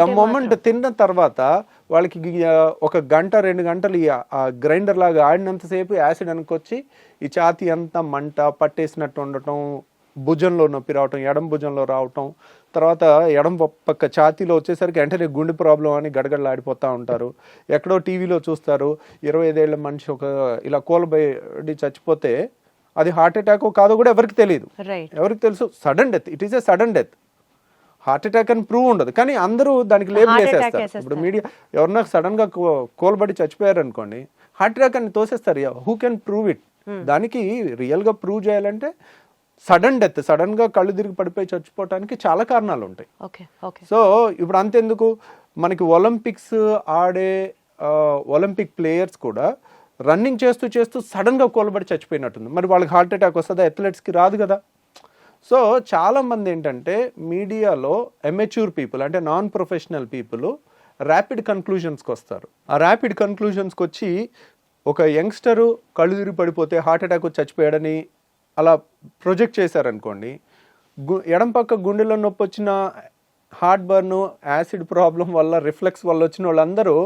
ద మొమెంట్ తిన్న తర్వాత వాళ్ళకి ఒక గంట రెండు గంటలు ఆ గ్రైండర్ లాగా ఆడినంతసేపు యాసిడ్ అనుకొచ్చి ఈ ఛాతీ అంతా మంట పట్టేసినట్టు ఉండటం భుజంలో నొప్పి రావటం ఎడం భుజంలో రావటం తర్వాత ఎడం పక్క ఛాతీలో వచ్చేసరికి వెంటనే గుండె ప్రాబ్లం అని గడగడలాడిపోతూ ఉంటారు. ఎక్కడో టీవీలో చూస్తారు ఇరవై ఐదేళ్ళ మనిషి ఒక ఇలా కూలబడి చచ్చిపోతే అది హార్ట్ అటాక్ కాదో కూడా ఎవరికి తెలియదు ఎవరికి తెలుసు? Sudden death it is a sudden death heart attack అని ప్రూవ్ ఉండదు. కానీ అందరూ దానికి లేబుల్ వేసేస్తారు. ఇప్పుడు మీడియా ఎవరన్నా సడన్గా కోల్బడి చచ్చిపోయారు అనుకోండి హార్ట్ అటాక్ అని తోసేస్తారు. Who can prove it? దానికి రియల్గా ప్రూవ్ చేయాలంటే సడన్ డెత్ సడన్గా కళ్ళు తిరిగి పడిపోయి చచ్చిపోవటానికి చాలా కారణాలు ఉంటాయి. సో ఇప్పుడు అంతెందుకు? మనకి ఒలింపిక్స్ ఆడే ఒలింపిక్ ప్లేయర్స్ కూడా రన్నింగ్ చేస్తూ చేస్తూ సడన్గా కోలబడి చచ్చిపోయినట్టుంది. మరి వాళ్ళకి హార్ట్ అటాక్ వస్తుందా? అథ్లెట్స్కి రాదు కదా. సో చాలామంది ఏంటంటే మీడియాలో ఎమెచ్యూర్ పీపుల్ అంటే నాన్ ప్రొఫెషనల్ పీపుల్ ర్యాపిడ్ కన్క్లూజన్స్కి వస్తారు. ఆ ర్యాపిడ్ కన్క్లూజన్స్కి వచ్చి ఒక యంగ్స్టరు కళ్ళు తిరిగి పడిపోతే హార్ట్ అటాక్ వచ్చి చచ్చిపోయాడని అలా ప్రొజెక్ట్ చేశారనుకోండి గు ఎడం పక్క గుండెలో నొప్పి వచ్చిన హార్ట్ బర్న్ యాసిడ్ ప్రాబ్లం వల్ల రిఫ్లెక్స్ వల్ల వచ్చిన వాళ్ళందరూ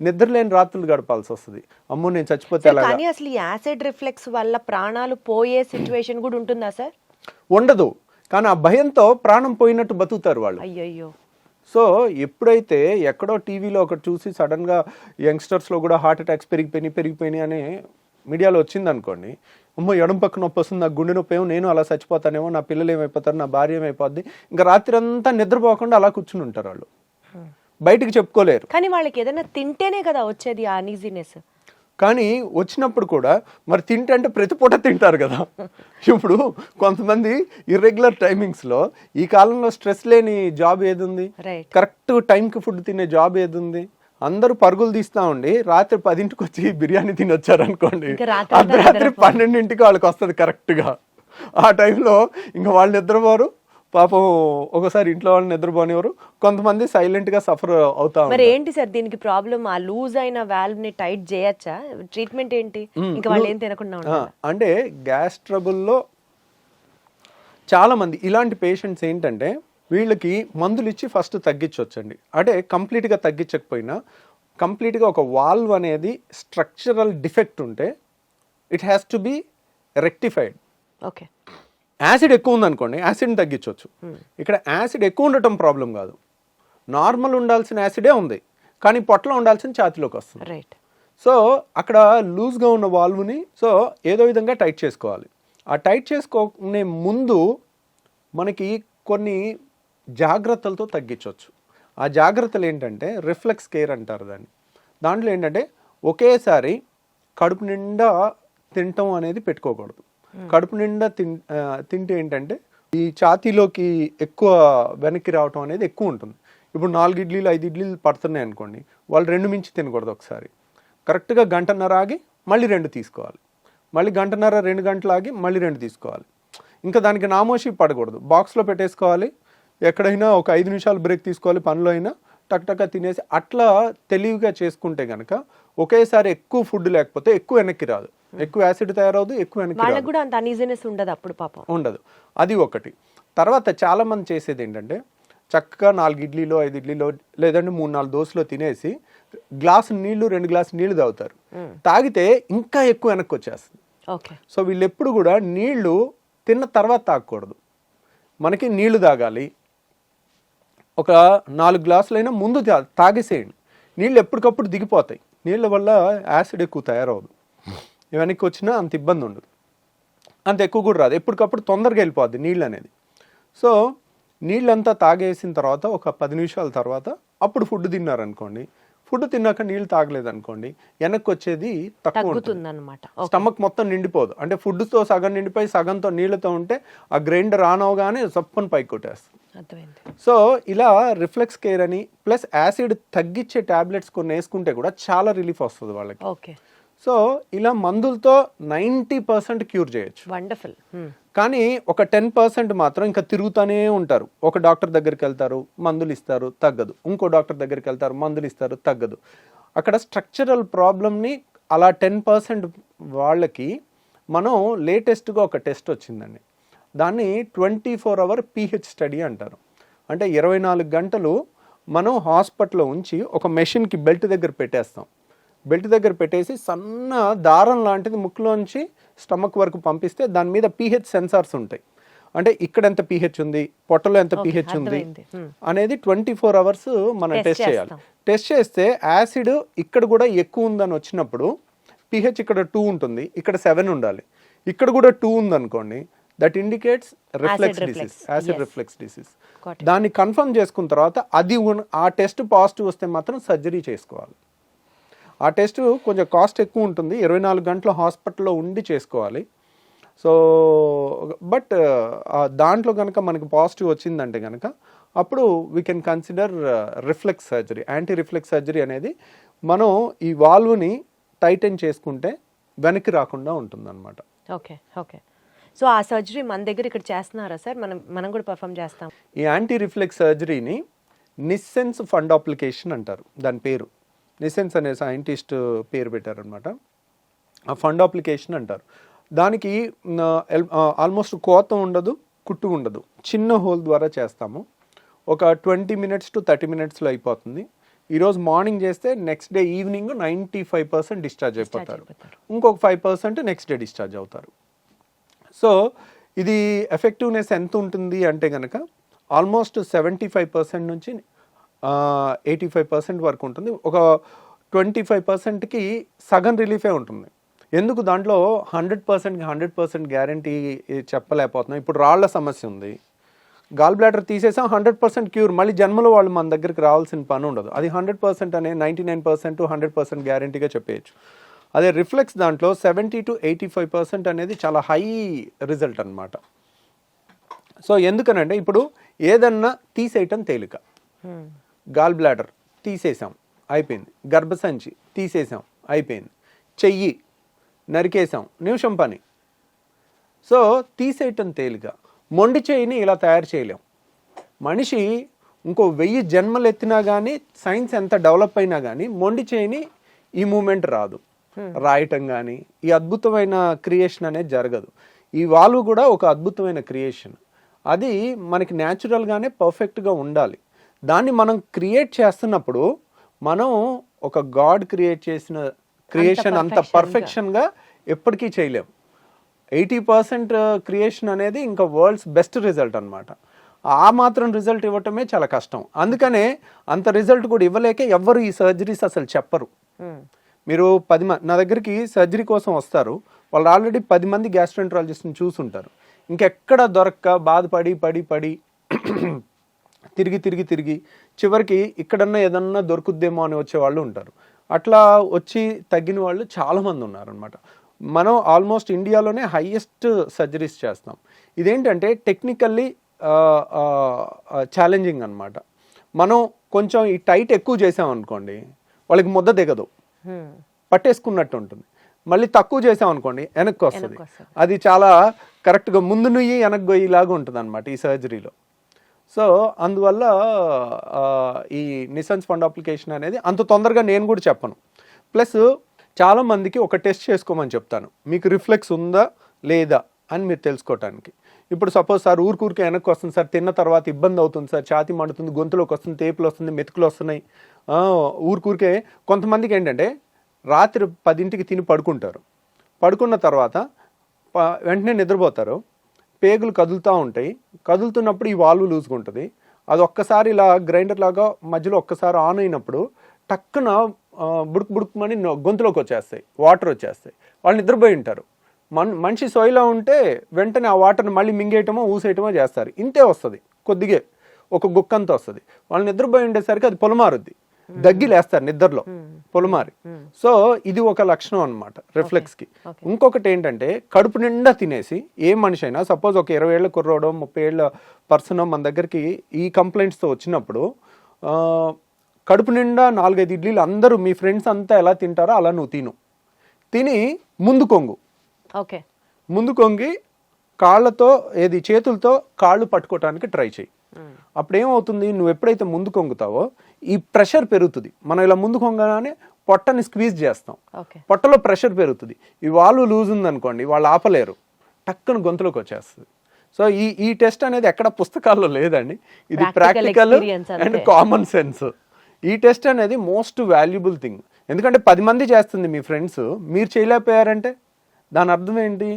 నిద్రలేని రాత్రులు గడపాల్సి వస్తుంది. అమ్మో నేను చచ్చిపోతే కానీ అసలు యాసిడ్ రిఫ్లెక్స్ వల్ల ప్రాణాలు పోయే సిచ్యువేషన్ కూడా ఉంటుందా సార్? ఉండదు. కానీ ఆ భయంతో ప్రాణం పోయినట్టు బతుకుతారు వాళ్ళు. అయ్యయ్యో. సో ఎప్పుడైతే ఎక్కడో టీవీలో ఒకటి చూసి సడన్గా యంగ్స్టర్స్లో కూడా హార్ట్ అటాక్స్ పెరిగిపోయినాయి పెరిగిపోయినాయి అని మీడియాలో వచ్చింది అనుకోండి అమ్మో ఎడం పక్క నొప్పి వస్తుంది నాకు గుండె నొప్పి ఏమో నేను అలా చచ్చిపోతానేమో నా పిల్లలు ఏమైపోతారు నా భార్య ఏమైపోద్ది. ఇంకా రాత్రి అంతా నిద్రపోకుండా అలా కూర్చుని ఉంటారు వాళ్ళు. బయటికి చెప్పుకోలేరు. కానీ వాళ్ళకి ఏదైనా తింటేనే కదా వచ్చేది ఆ అనీజీనెస్ కానీ వచ్చినప్పుడు కూడా మరి తింటే అంటే ప్రతి పూట తింటారు కదా. ఇప్పుడు కొంతమంది ఇర్రెగ్యులర్ టైమింగ్స్లో ఈ కాలంలో స్ట్రెస్ లేని జాబ్ ఏది ఉంది కరెక్ట్ టైంకి ఫుడ్ తినే జాబ్ ఏది ఉంది అందరూ పరుగులు తీస్తా ఉండి రాత్రి పదింటికి వచ్చి బిర్యానీ రాత్రి అంతా అర్ధరాత్రి పన్నెండింటికి వాళ్ళకి వస్తుంది కరెక్ట్గా ఆ టైంలో ఇంకా వాళ్ళు నిద్రపోరు పాపం ఒకసారి ఇంట్లో వాళ్ళు నిద్రపోనివ్వరు. కొంతమంది సైలెంట్గా సఫర్ అవుతా మరి ఏంటి సార్ దీనికి ప్రాబ్లం ఆ లూజ్ అయిన వాల్వ్ని టైట్ చేయొచ్చా? ట్రీట్మెంట్ ఏంటి? ఇంకా వాళ్ళు ఏం తినకుండా అంటే గ్యాస్ ట్రబుల్లో చాలా మంది ఇలాంటి పేషెంట్స్ ఏంటంటే వీళ్ళకి మందులు ఇచ్చి ఫస్ట్ తగ్గించవచ్చండి అంటే కంప్లీట్గా తగ్గించకపోయినా కంప్లీట్గా ఒక వాల్వ్ అనేది స్ట్రక్చరల్ డిఫెక్ట్ ఉంటే it has to be rectified okay acid ఎక్కువ ఉందనుకోండి యాసిడ్ని తగ్గించవచ్చు. ఇక్కడ యాసిడ్ ఎక్కువ ఉండటం ప్రాబ్లం కాదు. నార్మల్ ఉండాల్సిన యాసిడే ఉంది కానీ పొట్టలో ఉండాల్సిన ఛాతిలోకి వస్తుంది. రైట్ సో అక్కడ లూజ్గా ఉన్న వాల్వ్ని సో ఏదో విధంగా టైట్ చేసుకోవాలి. ఆ టైట్ చేసుకునే ముందు మనకి కొన్ని జాగ్రత్తలతో తగ్గించవచ్చు. ఆ జాగ్రత్తలు ఏంటంటే రిఫ్లెక్స్ కేర్ అంటారు దాన్ని. దాంట్లో ఏంటంటే ఒకేసారి కడుపు నిండా తినటం అనేది పెట్టుకోకూడదు. కడుపు నిండా తిన్ తింటే ఏంటంటే ఈ ఛాతీలోకి ఎక్కువ వెనక్కి రావటం అనేది ఎక్కువ ఉంటుంది. ఇప్పుడు నాలుగు ఇడ్లీలు ఐదు ఇడ్లీలు పడుతున్నాయి అనుకోండి వాళ్ళు రెండు మించి తినకూడదు ఒకసారి. కరెక్ట్గా గంటన్నర ఆగి మళ్ళీ రెండు తీసుకోవాలి. మళ్ళీ గంటన్నర రెండు గంటలు ఆగి మళ్ళీ రెండు తీసుకోవాలి. ఇంకా దానికి నామోషి పడకూడదు. బాక్స్లో పెట్టేసుకోవాలి. ఎక్కడైనా ఒక ఐదు నిమిషాలు బ్రేక్ తీసుకోవాలి పనిలో అయినా టక్ టక్ తినేసి అట్లా తెలివిగా చేసుకుంటే కనుక ఒకేసారి ఎక్కువ ఫుడ్ లేకపోతే ఎక్కువ వెనక్కి రాదు. ఎక్కువ యాసిడ్ తయారవదు ఎక్కువ వెనక్కి వాళ్ళకి రాదు. కూడా అంత అనీజీనెస్ ఉండదు అప్పుడు పాపం. ఉండదు. అది ఒకటి. తర్వాత చాలా మంది చేసేది ఏంటంటే చక్కగా నాలుగు ఇడ్లీలో ఐదు ఇడ్లీలో లేదంటే మూడు నాలుగు దోశలో తినేసి గ్లాసు నీళ్ళు రెండు గ్లాసు నీళ్ళు తాగుతారు. తాగితే ఇంకా ఎక్కువ వెనక్కి వచ్చేస్తుంది. ఓకే. సో వీళ్ళు ఎప్పుడు కూడా నీళ్ళు తిన్న తర్వాత తాగకూడదు. మనకి నీళ్ళు తాగాలి. ఒక నాలుగు గ్లాసులైనా ముందు తాగేసేయండి. నీళ్ళు ఎప్పటికప్పుడు దిగిపోతాయి. నీళ్ళ వల్ల యాసిడ్ ఎక్కువ తయారవదు. వెనక్కి వచ్చినా అంత ఇబ్బంది ఉండదు. అంత ఎక్కువ కూడా రాదు. ఎప్పటికప్పుడు తొందరగా వెళ్ళిపోద్ది నీళ్ళు అనేది. సో నీళ్ళంతా తాగేసిన తర్వాత ఒక పది నిమిషాల తర్వాత అప్పుడు ఫుడ్ తిన్నారనుకోండి. ఫుడ్ తిన్నాక నీళ్ళు తాగలేదు అనుకోండి వెనక్కి వచ్చేది తక్కువ ఉంటుంది. అనమాట స్టమక్ మొత్తం నిండిపోదు. అంటే ఫుడ్తో సగం నిండిపోయి సగంతో నీళ్ళతో ఉంటే ఆ గ్రైండర్ ఆన్ అవగానే సప్పని పైకి కొట్టేస్తుంది సో ఇలా రిఫ్లెక్స్ కేర్ అని ప్లస్ యాసిడ్ తగ్గించే టాబ్లెట్స్ కొన్ని వేసుకుంటే కూడా చాలా రిలీఫ్ వస్తుంది వాళ్ళకి. ఓకే. సో ఇలా మందులతో నైంటీ పర్సెంట్ క్యూర్ చేయొచ్చు. వండర్ఫుల్. కానీ ఒక టెన్ పర్సెంట్ మాత్రం ఇంకా తిరుగుతూనే ఉంటారు. ఒక డాక్టర్ దగ్గరికి వెళ్తారు మందులు ఇస్తారు తగ్గదు. ఇంకో డాక్టర్ దగ్గరికి వెళ్తారు మందులు ఇస్తారు తగ్గదు. అక్కడ స్ట్రక్చరల్ ప్రాబ్లమ్ని అలా టెన్ పర్సెంట్ వాళ్ళకి మనం లేటెస్ట్గా ఒక టెస్ట్ వచ్చిందండి. దాన్ని twenty four hour pH study అంటారు. అంటే ఇరవై నాలుగు గంటలు మనం హాస్పిటల్లో ఉంచి ఒక మెషిన్కి బెల్ట్ దగ్గర పెట్టేస్తాం. బెల్ట్ దగ్గర పెట్టేసి సన్న దారం లాంటిది ముక్కులోంచి స్టమక్ వరకు పంపిస్తే దాని మీద పీహెచ్ సెన్సార్స్ ఉంటాయి. అంటే ఇక్కడ ఎంత పీహెచ్ ఉంది పొట్టలో ఎంత పీహెచ్ ఉంది. అనేది ట్వంటీ ఫోర్ అవర్స్ మనం టెస్ట్ చేయాలి. టెస్ట్ చేస్తే యాసిడ్ ఇక్కడ కూడా ఎక్కువ ఉందని వచ్చినప్పుడు పీహెచ్ ఇక్కడ టూ ఉంటుంది ఇక్కడ సెవెన్ ఉండాలి. ఇక్కడ కూడా టూ ఉందనుకోండి that indicates reflux reflux. Disease acid. Reflux disease. దాన్ని కన్ఫర్మ్ చేసుకున్న తర్వాత అది ఆ టెస్ట్ పాజిటివ్ వస్తే మాత్రం సర్జరీ చేసుకోవాలి. ఆ టెస్ట్ కొంచెం కాస్ట్ ఎక్కువ ఉంటుంది. ఇరవై నాలుగు గంటలు హాస్పిటల్లో ఉండి చేసుకోవాలి. సో బట్ దాంట్లో కనుక మనకి పాజిటివ్ వచ్చిందంటే కనుక అప్పుడు we can consider reflux surgery anti reflux surgery అనేది మనం ఈ వాల్వ్ని టైటన్ చేసుకుంటే వెనక్కి రాకుండా ఉంటుందన్నమాట. ఓకే ఓకే సో ఆ సర్జరీ మన దగ్గర ఇక్కడ చేస్తున్నారా సార్? మనం మనం కూడా పర్ఫామ్ చేస్తాం. ఈ యాంటీ రిఫ్లెక్స్ సర్జరీని నిస్సెన్స్ ఫండ్ అప్లికేషన్ అంటారు. దాని పేరు. నిస్సెన్స్ అనే సైంటిస్ట్ పేరు పెట్టారనమాట. ఆ ఫండ్ అప్లికేషన్ అంటారు. దానికి ఆల్మోస్ట్ కోత ఉండదు కుట్టు ఉండదు. చిన్న హోల్ ద్వారా చేస్తాము. ఒక ట్వంటీ మినిట్స్ టు థర్టీ మినిట్స్లో అయిపోతుంది. ఈరోజు మార్నింగ్ చేస్తే next day evening ninety five percent discharge అయిపోతారు. అయిపోతారు. ఇంకొక five percent next day discharge అవుతారు. సో ఇది ఎఫెక్టివ్నెస్ ఎంత ఉంటుంది అంటే కనుక ఆల్మోస్ట్ సెవెంటీ ఫైవ్ పర్సెంట్ నుంచి ఎయిటీ ఫైవ్ పర్సెంట్ వరకు ఉంటుంది. ఒక ట్వంటీ ఫైవ్ పర్సెంట్కి సగం రిలీఫే ఉంటుంది. ఎందుకు దాంట్లో హండ్రెడ్ పర్సెంట్కి హండ్రెడ్ పర్సెంట్ గ్యారంటీ చెప్పలేకపోతున్నాం. ఇప్పుడు రాళ్ళ సమస్య ఉంది. గాల్ బ్లాడర్ తీసేసాం హండ్రెడ్ పర్సెంట్ క్యూర్ మళ్ళీ జన్మలో వాళ్ళు మన దగ్గరికి రావాల్సిన పని ఉండదు. అది హండ్రెడ్ పర్సెంట్ అనే ninety nine percent hundred percent గ్యారంటీగా చెప్పేయచ్చు. అదే రిఫ్లెక్స్ దాంట్లో seventy to eighty five percent అనేది చాలా హై రిజల్ట్ అనమాట సో ఎందుకనంటే ఇప్పుడు ఏదన్నా తీసేయటం తేలిక. గాల్ బ్లాడర్ తీసేసాం అయిపోయింది. గర్భసంచి తీసేసాం అయిపోయింది. చెయ్యి నరికేసాం నిమిషం పని. సో తీసేయటం తేలిక. మొండి చేయిని ఇలా తయారు చేయలేం. మనిషి ఇంకో వెయ్యి జన్మలు ఎత్తినా కానీ సైన్స్ ఎంత డెవలప్ అయినా కానీ మొండి చేయిని ఈ మూమెంట్ రాదు. రాయటం కానీ ఈ అద్భుతమైన క్రియేషన్ అనేది జరగదు. ఈ వాల్వ్ కూడా ఒక అద్భుతమైన క్రియేషన్ అది మనకి న్యాచురల్గానే పర్ఫెక్ట్గా ఉండాలి. దాన్ని మనం క్రియేట్ చేస్తున్నప్పుడు మనం ఒక గాడ్ క్రియేట్ చేసిన క్రియేషన్ అంత. పర్ఫెక్షన్గా ఎప్పటికీ చేయలేం. ఎయిటీ పర్సెంట్ క్రియేషన్ అనేది ఇంకా వరల్డ్స్ బెస్ట్ రిజల్ట్ అన్నమాట. ఆ మాత్రం రిజల్ట్ ఇవ్వటమే చాలా కష్టం. అందుకనే అంత రిజల్ట్ కూడా ఇవ్వలేక ఎవ్వరు ఈ సర్జరీస్ అసలు చెప్పరు. మీరు పది మంది నా దగ్గరికి సర్జరీ కోసం వస్తారు. వాళ్ళు ఆల్రెడీ పది మంది గ్యాస్ట్రెంట్రాలజిస్ట్ని చూసుంటారు. ఇంకెక్కడ దొరక్క బాధపడి పడి పడి తిరిగి తిరిగి తిరిగి చివరికి ఇక్కడన్నా ఏదన్నా దొరుకుద్దేమో అని వచ్చే వాళ్ళు ఉంటారు. అట్లా వచ్చి తగ్గిన వాళ్ళు చాలామంది ఉన్నారనమాట మనం ఆల్మోస్ట్ ఇండియాలోనే హైయెస్ట్ సర్జరీస్ చేస్తాం. ఇదేంటంటే టెక్నికల్లీ ఛాలెంజింగ్ అనమాట మనం కొంచెం ఈ టైట్ ఎక్కువ చేసామనుకోండి వాళ్ళకి ముద్ద దిగదు పట్టేసుకున్నట్టు ఉంటుంది. మళ్ళీ తక్కువ చేసాం అనుకోండి వెనక్కి వస్తుంది. అది చాలా కరెక్ట్గా ముందు నుయ్యి వెనక్కి ఉంటుంది అనమాట ఈ సర్జరీలో. సో అందువల్ల ఈ నిసన్స్ ఫండ్ అప్లికేషన్ అనేది అంత తొందరగా నేను కూడా చెప్పను. ప్లస్ చాలా మందికి ఒక టెస్ట్ చేసుకోమని చెప్తాను. మీకు రిఫ్లెక్స్ ఉందా లేదా అని మీరు తెలుసుకోవటానికి. ఇప్పుడు సపోజ్ సార్ ఊరికూరికే వెనక్కి వస్తుంది సార్ తిన్న తర్వాత ఇబ్బంది అవుతుంది సార్ ఛాతి మండుతుంది గొంతులోకి వస్తుంది తేపులు వస్తుంది మెతుకులు వస్తున్నాయి. ఊరికూరికే కొంతమందికి ఏంటంటే రాత్రి పదింటికి తిని పడుకుంటారు. పడుకున్న తర్వాత వెంటనే నిద్రపోతారు. పేగులు కదులుతూ ఉంటాయి. కదులుతున్నప్పుడు ఈ వాల్వ్ లూజ్గా ఉంటుంది. అది ఒక్కసారి ఇలా గ్రైండర్ లాగా మధ్యలో ఒక్కసారి ఆన్ అయినప్పుడు టక్కున బుడుకు బుడుక్ బుడుకుమని గొంతులోకి వచ్చేస్తాయి వాటర్ వచ్చేస్తాయి. వాళ్ళు నిద్రపోయి ఉంటారు. మన్ మనిషి సొయ్యలో ఉంటే వెంటనే ఆ వాటర్ని మళ్ళీ మింగేయటమో ఊసేయటమో చేస్తారు. ఇంతే వస్తుంది. కొద్దిగే ఒక గుక్కంత వస్తుంది. వాళ్ళు నిద్రపోయి ఉండేసరికి అది పొలమారుద్ది. దగ్గిలేస్తారు నిద్రలో. పొలమారి. సో ఇది ఒక లక్షణం అనమాట రిఫ్లెక్స్కి ఇంకొకటి ఏంటంటే కడుపు నిండా తినేసి ఏ మనిషి అయినా సపోజ్ ఒక ఇరవై ఏళ్ళ కుర్రోడో ముప్పై ఏళ్ళ పర్సన్ మన దగ్గరికి ఈ కంప్లైంట్స్తో వచ్చినప్పుడు కడుపు నిండా నాలుగైదు ఇడ్లీలు అందరూ మీ ఫ్రెండ్స్ అంతా ఎలా తింటారో అలా నువ్వు తిను. తిని ముందు కొంగు. ఓకే. ముందు కొంగి కాళ్ళతో ఏది చేతులతో కాళ్ళు పట్టుకోవటానికి ట్రై చేయి అప్పుడు ఏమవుతుంది నువ్వు ఎప్పుడైతే ముందు కొంగుతావో ఈ ప్రెషర్ పెరుగుతుంది. మనం ఇలా ముందు కొంగగానే పొట్టని స్క్వీజ్ చేస్తాం. పొట్టలో ప్రెషర్ పెరుగుతుంది. ఈ వాల్వ్ లూజ్ ఉందనుకోండి వాళ్ళు ఆపలేరు. టక్కున గొంతులోకి వచ్చేస్తుంది. సో ఈ ఈ టెస్ట్ అనేది ఎక్కడ పుస్తకాల్లో లేదండి. ఇది ప్రాక్టికల్ అండ్. Common sense. ఈ టెస్ట్ అనేది మోస్ట్ వాల్యుబుల్ థింగ్. ఎందుకంటే పది మంది చేస్తుంది మీ ఫ్రెండ్స్. మీరు చేయలేకపోయారంటే? దాని అర్థం ఏంటి?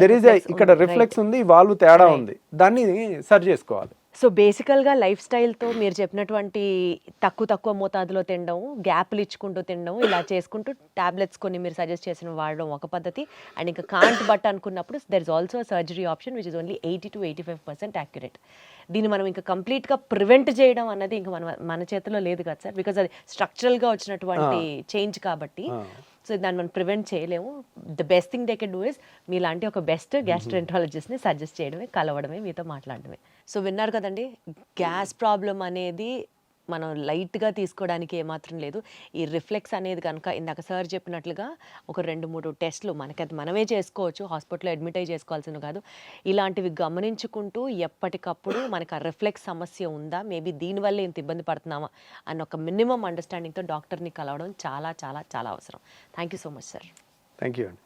దెర్ ఇస్ reflex ఇక్కడ రిఫ్లెక్స్ ఉంది వాల్వ్ తేడా ఉంది. దాన్ని సరి చేసుకోవాలి. సో బేసికల్గా లైఫ్ స్టైల్తో మీరు చెప్పినటువంటి తక్కువ తక్కువ మోతాదులో తినడం గ్యాప్లు ఇచ్చుకుంటూ తినడం ఇలా చేసుకుంటూ టాబ్లెట్స్ కొన్ని మీరు సజెస్ట్ చేసిన వాడడం ఒక పద్ధతి. అండ్ ఇంకా కాంట్ బట్ అనుకున్నప్పుడు there is also surgery option which is only eighty to eighty five percent accurate దీన్ని మనం ఇంకా కంప్లీట్గా ప్రివెంట్ చేయడం అన్నది ఇంకా మన మన చేతిలో లేదు కదా సార్ బికాజ్ అది స్ట్రక్చరల్గా వచ్చినటువంటి చేంజ్ కాబట్టి సో దాన్ని మనం ప్రివెంట్ చేయలేము. The best thing they can do is మీలాంటి ఒక బెస్ట్ గ్యాస్ట్రెంట్రాలజిస్ట్ని సజెస్ట్ చేయడమే కలవడమే మీతో మాట్లాడడమే. సో విన్నారు కదండి గ్యాస్ ప్రాబ్లం అనేది మనం లైట్గా తీసుకోవడానికి ఏమాత్రం లేదు. ఈ రిఫ్లెక్స్ అనేది కనుక ఇందాక సార్ చెప్పినట్లుగా ఒక రెండు మూడు టెస్ట్లు మనకి అది మనమే చేసుకోవచ్చు హాస్పిటల్లో అడ్మిట్ అయ్యి చేసుకోవాల్సిన కాదు. ఇలాంటివి గమనించుకుంటూ ఎప్పటికప్పుడు మనకు ఆ రిఫ్లెక్స్ సమస్య ఉందా మేబీ దీనివల్ల ఇంత ఇబ్బంది పడుతున్నామా అన్న ఒక మినిమం అండర్స్టాండింగ్తో డాక్టర్ని కలవడం చాలా చాలా చాలా అవసరం. Thank you so much sir. Thank you అండి.